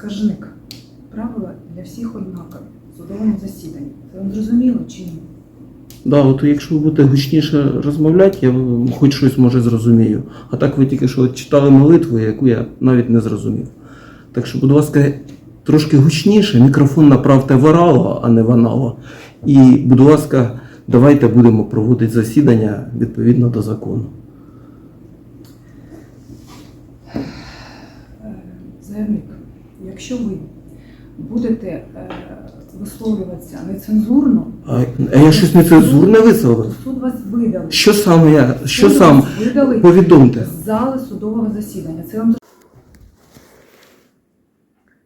скаржник. Правила для всіх однакові в судовому засіданні. Це вам зрозуміло чи ні? Да, от якщо ви будете гучніше розмовляти, я хоч щось може зрозумію. А так ви тільки що читали молитву, яку я навіть не зрозумів. Так що, будь ласка, трошки гучніше, мікрофон направте в орало, а не в анало. І, будь ласка, давайте будемо проводити засідання відповідно до закону. Якщо ви будете е, висловлюватися нецензурно, А, а я щось нецензурне висловив? суд вас видалить. Що саме я? Що Суд сам? вас видалить Повідомте. з зали судового засідання. Це вам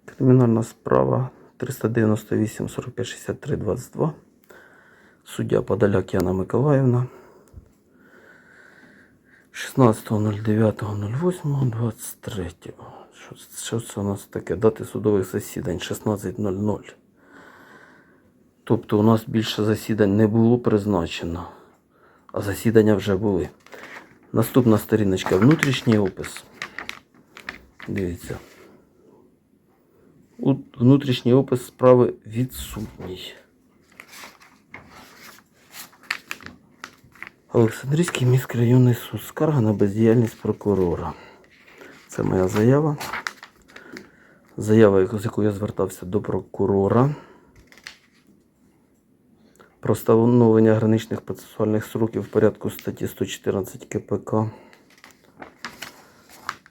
Кримінальна справа 398 45 63 22. Суддя Подоляк Яна Миколаївна. 16.09.08.23. Що, що це у нас таке? Дати судових засідань 16.00. Тобто у нас більше засідань не було призначено, а засідання вже були. Наступна сторіночка внутрішній опис. Дивіться. Внутрішній опис справи відсутній. Олександрійський міськрайонний суд. Скарга на бездіяльність прокурора. Це моя заява. Заява, з якою я звертався до прокурора. Про встановлення граничних процесуальних сроків в порядку статті 114 КПК.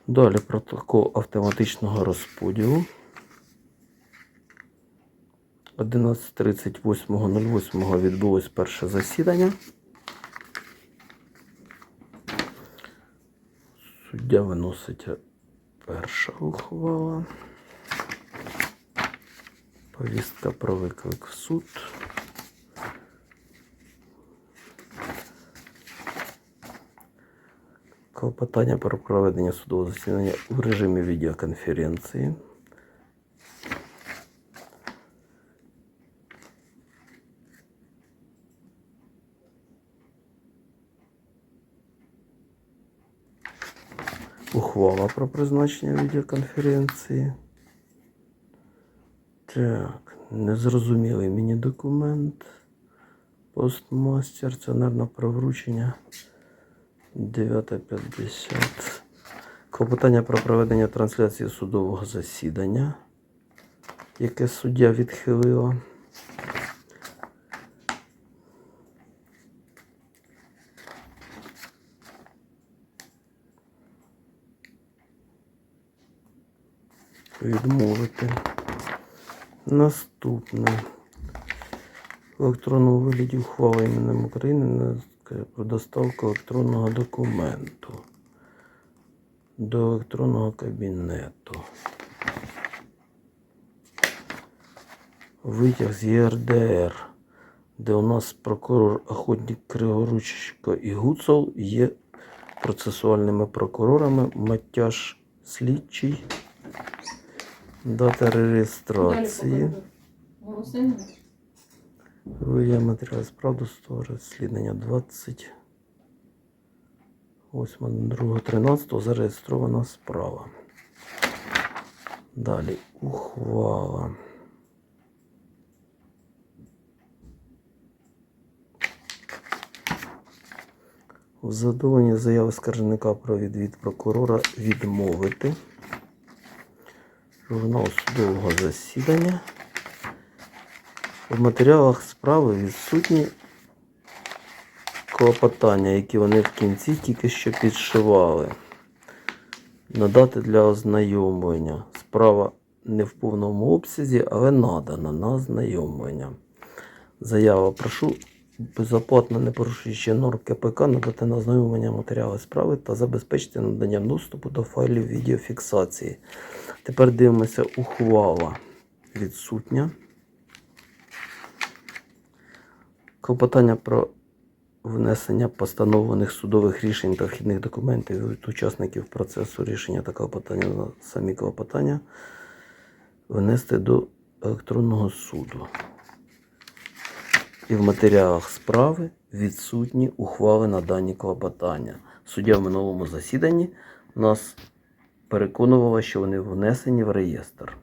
Далі протокол автоматичного розподілу. 11.38.08 відбулось перше засідання. Суддя виносить перша ухвала. Повістка про виклик в суд. Клопотання про проведення судового засідання у режимі відеоконференції. Ухвала про призначення відеоконференції. Так, незрозумілий мені документ. Постмастер, це, мабуть, про вручення. 9.50. Клопотання про проведення трансляції судового засідання, яке суддя відхилила. Відмовити. Наступне. В електронному вигляді ухвала іменем України на- про доставку електронного документу до електронного кабінету. Витяг з ЄРДР, де у нас прокурор Охотник Криворучко і Гуцул є процесуальними прокурорами Матяш Слідчий. Дата реєстрації. Виявляє матеріали справду справ розслідування 28.02.13 зареєстрована справа. Далі ухвала. В задоволенні заяви скаржника про відвід прокурора відмовити. Журнал судового засідання. В матеріалах справи відсутні клопотання, які вони в кінці тільки що підшивали. Надати для ознайомлення. Справа не в повному обсязі, але надана на ознайомлення. Заява. Прошу безоплатно, не порушуючи норм КПК, надати на ознайомлення матеріали справи та забезпечити надання доступу до файлів відеофіксації. Тепер дивимося ухвала відсутня. Клопотання про внесення постановлених судових рішень та вхідних документів від учасників процесу рішення та клопотання на самі клопотання внести до електронного суду. І в матеріалах справи відсутні ухвали на дані клопотання. Суддя в минулому засіданні нас переконувала, що вони внесені в реєстр.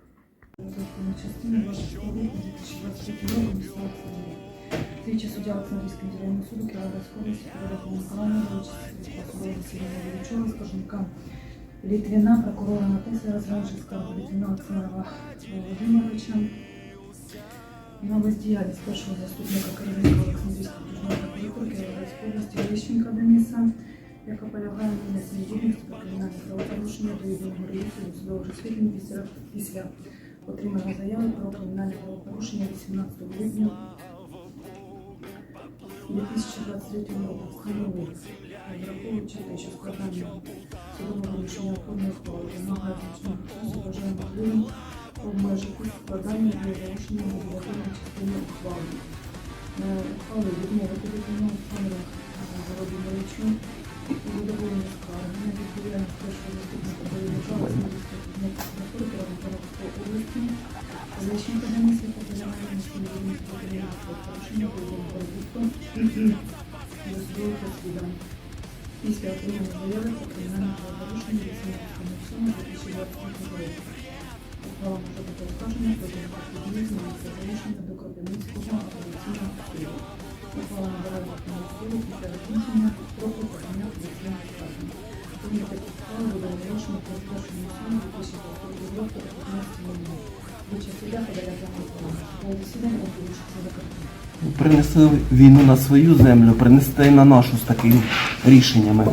Розвитку частини 22 2023 року міського суду. Слідчий суддя Олександрійського відділення суду Кіровоградської області Федорова Миколаївна участь судового засідання Величова, скаржника Літвіна, прокурора Натеса Розванчевського, Літвіна Олександра Володимировича на бездіяльність першого заступника керівника Олександрійського окружного прокуратури області Лещенка Дениса, яка полягає на внесенні відомості про кримінальне правопорушення до єдиного реєстру судового розслідування після, після отримання заяви про кримінальне правопорушення 18 липня 2023 року встановив, враховуючи те, що складання судового рішення ухвали вимагає значного часу, вважає можливим обмежити складання для залишення регулятивної частини ухвали. Е, Ухвали відмовити Літвіну Олександру Володимировичу у задоволенні скарги на відповідальність першого заступника Бойовича Олександрівського прокуратури Кіровоградської області Лещенка Дениса та полягає на встановленні складання порушення бойового продукту до судових розслідувань. Після отримання заяви про кримінальне правопорушення 18.07.2023 року. Ухвала може до Кропивницького оголошено про оскарження суду 2023 року о 15 минут. Вича суддя подає прямо слово. Засідання оголошується закритим. Принесли війну на свою землю, принести на нашу з такими рішеннями.